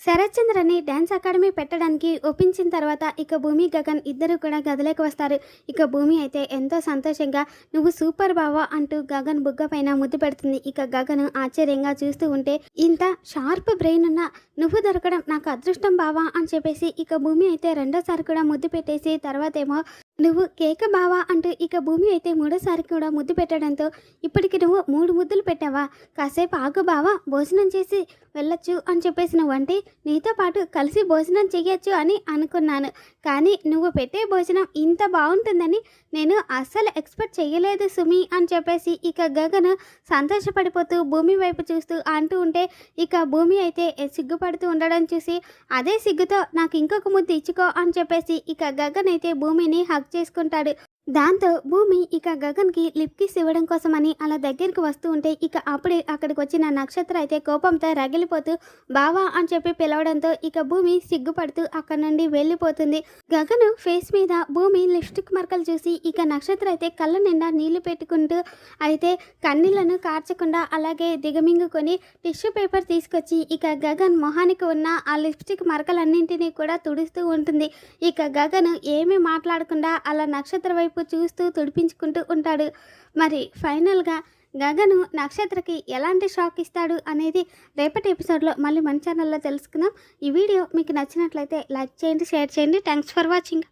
Sarath చంద్రని dance academy పెట్టడానికి ఒప్పించిన తర్వాత ఇక భూమి గగన్ ఇద్దరు కూడా గదిలోకి వస్తారు. ఇక భూమి అయితే ఎంతో సంతోషంగా నువ్వు సూపర్ బావా అంటూ గగన్ బుగ్గ పైన ముద్దు పెడుతుంది. ఇక గగన్ ఆశ్చర్యంగా చూస్తూ ఉంటే ఇంత షార్ప్ బ్రెయిన్ ఉన్న నువ్వు దొరకడం నాకు అదృష్టం బావా అని చెప్పేసి ఇక భూమి అయితే రెండోసారి కూడా ముద్దు పెట్టేసి తర్వాత ఏమో నువ్వు కేక బావా అంటూ ఇక భూమి అయితే మూడోసారి కూడా ముద్దు పెట్టడంతో ఇప్పటికి నువ్వు మూడు ముద్దులు పెట్టావా? కాసేపు ఆగు బావా భోజనం చేసి వెళ్ళొచ్చు అని చెప్పేసి నువ్వంటే నీతో పాటు కలిసి భోజనం చేయొచ్చు అని అనుకున్నాను. కానీ నువ్వు పెట్టే భోజనం ఇంత బాగుంటుందని నేను అస్సలు ఎక్స్పెక్ట్ చేయలేదు సుమి అని చెప్పేసి ఇక గగన్ సంతోషపడిపోతూ భూమి వైపు చూస్తూ అంటూ ఉంటే ఇక భూమి అయితే సిగ్గుపడుతూ ఉండడం చూసి అదే సిగ్గుతో నాకు ఇంకొక ముద్దు ఇచ్చుకో అని చెప్పేసి ఇక గగన్ అయితే భూమిని హక్ చేసుకుంటాడు. దాంతో భూమి ఇక గగన్కి లిప్ కిస్ ఇవ్వడం కోసమని అలా దగ్గరికి వస్తూ ఉంటే ఇక అప్పుడే అక్కడికి వచ్చిన నక్షత్ర అయితే కోపంతో రగిలిపోతూ బావా అని చెప్పి పిలవడంతో ఇక భూమి సిగ్గుపడుతూ అక్కడ నుండి వెళ్ళిపోతుంది. గగను ఫేస్ మీద భూమి లిప్స్టిక్ మరకలు చూసి ఇక నక్షత్ర అయితే కళ్ళ నిండా నీళ్ళు పెట్టుకుంటూ అయితే కన్నీళ్ళను కార్చకుండా అలాగే దిగమింగుకొని టిష్యూ పేపర్ తీసుకొచ్చి ఇక గగన్ మొహానికి ఉన్న ఆ లిప్స్టిక్ మరకలన్నింటినీ కూడా తుడుస్తూ ఉంటుంది. ఇక గగన్ ఏమీ మాట్లాడకుండా అలా నక్షత్ర వైపు చూస్తూ తుడిపించుకుంటూ ఉంటాడు. మరి ఫైనల్గా గగను నక్షత్రకి ఎలాంటి షాక్ ఇస్తాడు అనేది రేపటి ఎపిసోడ్లో మళ్ళీ మన ఛానల్లో తెలుసుకుందాం. ఈ వీడియో మీకు నచ్చినట్లయితే లైక్ చేయండి షేర్ చేయండి. Thanks for watching.